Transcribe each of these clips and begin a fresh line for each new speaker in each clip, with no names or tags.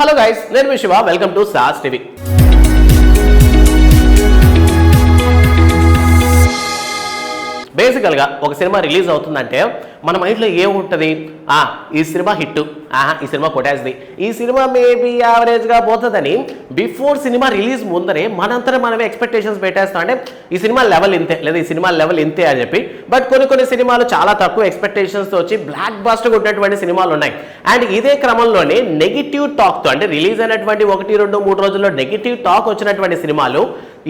Hello guys నేను మీ Shiva. Welcome to Sas TV. బేసికల్గా ఒక సినిమా రిలీజ్ అవుతుందంటే మన మైండ్లో ఏముంటుంది? ఆ ఈ సినిమా హిట్ ఆహా ఈ సినిమా కొట్టేస్తుంది ఈ సినిమా మేబీ యావరేజ్గా పోతుందని బిఫోర్ సినిమా రిలీజ్ ముందరే మనంతరం మనమే ఎక్స్పెక్టేషన్స్ పెట్టేస్తాం. అంటే ఈ సినిమా లెవెల్ ఇంతే లేదా ఈ సినిమా లెవెల్ ఇంతే అని చెప్పి. బట్ కొన్ని కొన్ని సినిమాలు చాలా తక్కువ ఎక్స్పెక్టేషన్స్తో వచ్చి బ్లాక్ బాస్టర్ ఉన్నటువంటి సినిమాలు ఉన్నాయి. అండ్ ఇదే క్రమంలోనే నెగిటివ్ టాక్తో అంటే రిలీజ్ అయినటువంటి ఒకటి రెండు మూడు రోజుల్లో నెగిటివ్ టాక్ వచ్చినటువంటి సినిమాలు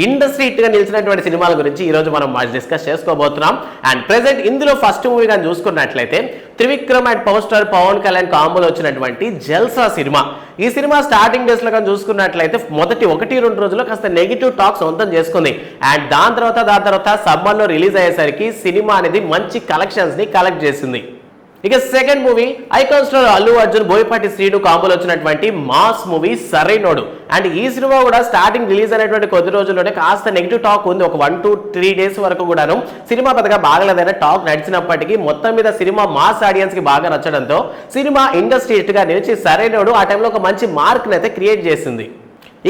ఇండస్ట్రీ హిట్గా నిలిచినటువంటి సినిమాల గురించి ఈ రోజు మనం డిస్కస్ చేసుకోబోతున్నాం. అండ్ ప్రెసెంట్ ఇందులో ఫస్ట్ మూవీ కానీ చూసుకున్నట్లయితే Trivikram and power star Pawan Kalyan కాంబోలో వచ్చినటువంటి జల్సా సినిమా. ఈ సినిమా స్టార్టింగ్ డేస్లో కానీ చూసుకున్నట్లయితే మొదటి ఒకటి రెండు రోజుల్లో కాస్త నెగిటివ్ టాక్ సొంతం చేసుకుంది. అండ్ దాని తర్వాత దాని తర్వాత సమ్మర్లో రిలీజ్ అయ్యేసరికి సినిమా అనేది మంచి కలెక్షన్స్ని కలెక్ట్ చేసింది. ఇక second movie icon star Allu Arjun Boyapati Srinu కాంబోలు వచ్చినటువంటి మాస్ మూవీ సరైనోడు. అండ్ ఈ సినిమా కూడా స్టార్టింగ్ రిలీజ్ అయినటువంటి కొద్ది రోజుల్లోనే కాస్త నెగిటివ్ టాక్ ఉంది. ఒక వన్ టు త్రీ డేస్ వరకు కూడాను. సినిమా పెద్దగా బాగలేదైనా టాక్ నడిచినప్పటికీ మొత్తం మీద సినిమా మాస్ ఆడియన్స్కి బాగా నచ్చడంతో సినిమా ఇండస్ట్రీ హిట్గా నిలిచి సరైనోడు. ఆ టైంలో ఒక మంచి మార్క్ అయితే క్రియేట్ చేసింది.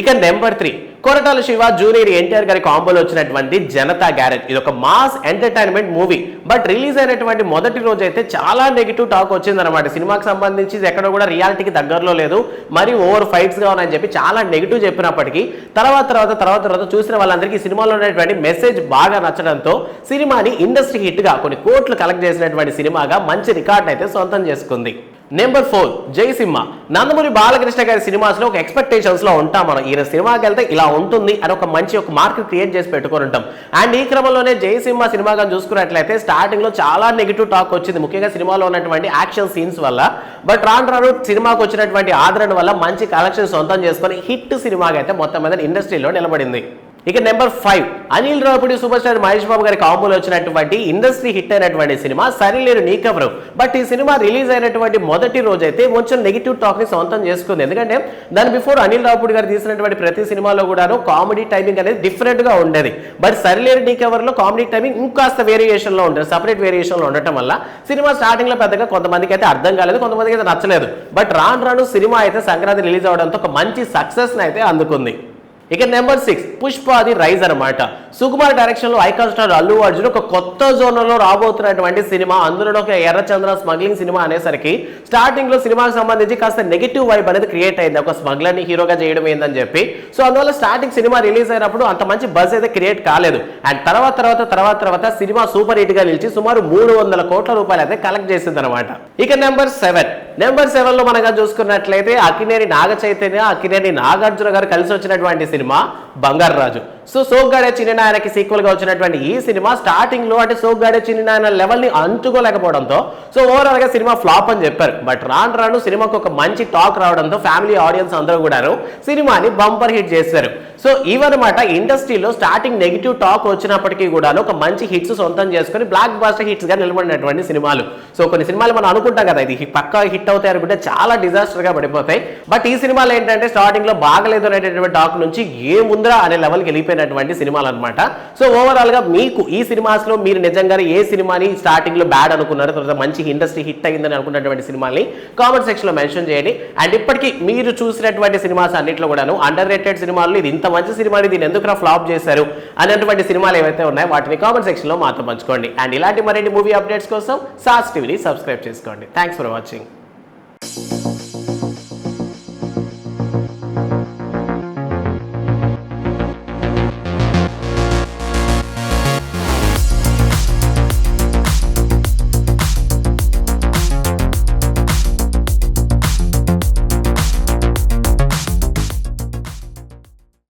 ఇక number three. Koratala Siva junior NTR గారి కాంబోలో వచ్చినటువంటి జనతా గ్యారేజ్ ఇది ఒక mass entertainment movie. But release అయినటువంటి మొదటి రోజు అయితే చాలా నెగిటివ్ టాక్ వచ్చిందనమాట సినిమాకి సంబంధించి ఎక్కడ కూడా రియాలిటీకి దగ్గరలో లేదు. మరి ఓవర్ ఫైట్స్గా ఉన్నాయని చెప్పి చాలా నెగిటివ్ చెప్పినప్పటికీ తర్వాత తర్వాత తర్వాత తర్వాత చూసిన వాళ్ళందరికీ సినిమాలో ఉన్నటువంటి మెసేజ్ బాగా నచ్చడంతో సినిమాని ఇండస్ట్రీ హిట్గా కొన్ని కోట్లు కలెక్ట్ చేసినటువంటి సినిమాగా మంచి రికార్డ్ అయితే సొంతం చేసుకుంది. నెంబర్ ఫోర్ జయసింహ నందమూరి బాలకృష్ణ గారి సినిమాస్లో ఒక ఎక్స్పెక్టేషన్స్లో ఉంటాం మనం. ఈయన సినిమాకి వెళ్తే ఇలా ఉంటుంది అని ఒక మంచి ఒక మార్క్ క్రియేట్ చేసి పెట్టుకొని ఉంటాం. అండ్ ఈ క్రమంలోనే జయసింహ సినిమా చూసుకున్నట్లయితే స్టార్టింగ్లో చాలా నెగిటివ్ టాక్ వచ్చింది. ముఖ్యంగా సినిమాలో ఉన్నటువంటి యాక్షన్ సీన్స్ వల్ల. బట్ రాను రాను సినిమాకు వచ్చినటువంటి ఆదరణ వల్ల మంచి కలెక్షన్ సొంతం చేసుకొని హిట్ సినిమాగా అయితే మొత్తం మీద ఇండస్ట్రీలో నిలబడింది. ఇక number five. Anil Ravipudi super star Mahesh Babu గారి కాంబోలో వచ్చినటువంటి ఇండస్ట్రీ హిట్ అయినటువంటి సినిమా సరిలేరు నీకెవరు బట్ ఈ సినిమా రిలీజ్ అయినటువంటి మొదటి రోజైతే కొంచెం నెగిటివ్ టాక్ని సొంతం చేసుకుంది. ఎందుకంటే దాని బిఫోర్ అనిల్ రావుపూడి గారు తీసినటువంటి ప్రతి సినిమాలో కూడాను కామెడీ టైమింగ్ అనేది డిఫరెంట్గా ఉండేది. బట్ సరిలేరు నీకెవర్లో కామెడీ టైమింగ్ ఇంకాస్త వేరియేషన్లో ఉండేది. సపరేట్ వేరియేషన్లో ఉండటం వల్ల సినిమా స్టార్టింగ్లో పెద్దగా కొంతమందికి అయితే అర్థం కాలేదు కొంతమందికి అయితే నచ్చలేదు. బట్ రాను రాను సినిమా అయితే సంక్రాంతి రిలీజ్ అవడంతో ఒక మంచి సక్సెస్ అయితే అందుకుంది. ఇక నెంబర్ సిక్స్ పుష్పాది రైజ్ అనమాట సుకుమార్ డైరెక్షన్లో ఐకాన్ స్టార్ అల్లు అర్జున్ ఒక కొత్త జోన్లో రాబోతున్నటువంటి సినిమా. అందులో ఒక ఎర్రచంద్ర స్మగ్లింగ్ సినిమా అనేసరికి స్టార్టింగ్లో సినిమాకి సంబంధించి కాస్త నెగిటివ్ వైబ్ అనేది క్రియేట్ అయింది. ఒక స్మగ్లర్ని హీరోగా చేయడం ఏందని చెప్పి. సో అందువల్ల స్టార్టింగ్ సినిమా రిలీజ్ అయినప్పుడు అంత మంచి బజ్ అయితే క్రియేట్ కాలేదు. అండ్ తర్వాత తర్వాత తర్వాత తర్వాత సినిమా సూపర్ హిట్గా నిలిచి సుమారు మూడు వందల కోట్ల రూపాయలు అయితే కలెక్ట్ చేసింది అనమాట ఇక నెంబర్ సెవెన్ నెంబర్ సెవెన్లో మనగా చూసుకున్నట్లయితే అక్కినేని నాగ చైతన్య అక్కినేని నాగార్జున గారు కలిసి వచ్చినటువంటి సినిమా. బంగారు రాజు. సో సోగ్గాడే చిన్ననాయనకి సీక్వెల్గా వచ్చినటువంటి ఈ సినిమా స్టార్టింగ్లో అంటే సోగ్గాడే చిన్ననాయన లెవెల్ని అంటుకోలేకపోవడంతో సో ఓవరాల్గా సినిమా ఫ్లాప్ అని చెప్పారు. బట్ రాను రాను సినిమాకు ఒక మంచి టాక్ రావడంతో ఫ్యామిలీ ఆడియన్స్ అందరూ కూడాను సినిమాని బంపర్ హిట్ చేశారు. సో ఇవన్నమాట ఇండస్ట్రీలో స్టార్టింగ్ నెగిటివ్ టాక్ వచ్చినప్పటికీ కూడా ఒక మంచి హిట్స్ సొంతం చేసుకుని బ్లాక్ బాస్టర్ హిట్స్గా నిలబడినటువంటి సినిమాలు. సో కొన్ని సినిమాలు మనం అనుకుంటాం కదా ఇది పక్కా హిట్ అవుతాయి అనుకుంటే చాలా డిజాస్టర్గా పడిపోతాయి. బట్ ఈ సినిమాలు ఏంటంటే స్టార్టింగ్లో బాగలేదు అనేటటువంటి టాక్ నుంచి ఏ సముద్ర అనే లెవెల్కి వెళ్ళిపోయినటువంటి సినిమాలు అనమాట సో ఓవరాల్గా మీకు ఈ సినిమాస్లో మీరు నిజంగా ఏ సినిమాని స్టార్టింగ్లో బ్యాడ్ అనుకున్నారు తర్వాత మంచి ఇండస్ట్రీ హిట్ అయిందని అనుకున్నటువంటి సినిమాని కామెంట్ సెక్షన్లో మెన్షన్ చేయండి. అండ్ ఇప్పటికీ మీరు చూసినటువంటి సినిమాస్ అన్నింటిలో కూడాను అండర్ రేటెడ్ సినిమాలు ఇది ఇంత మంచి సినిమాని దీన్ని ఎందుకు ఫ్లాప్ చేశారు అనేటువంటి సినిమాలు ఏవైతే ఉన్నాయో వాటిని కామెంట్ సెక్షన్లో మాతో పంచుకోండి. అండ్ ఇలాంటి మరిన్ని మూవీ అప్డేట్స్ కోసం సాస్ టీవీని సబ్స్క్రైబ్ చేసుకోండి. Thanks for watching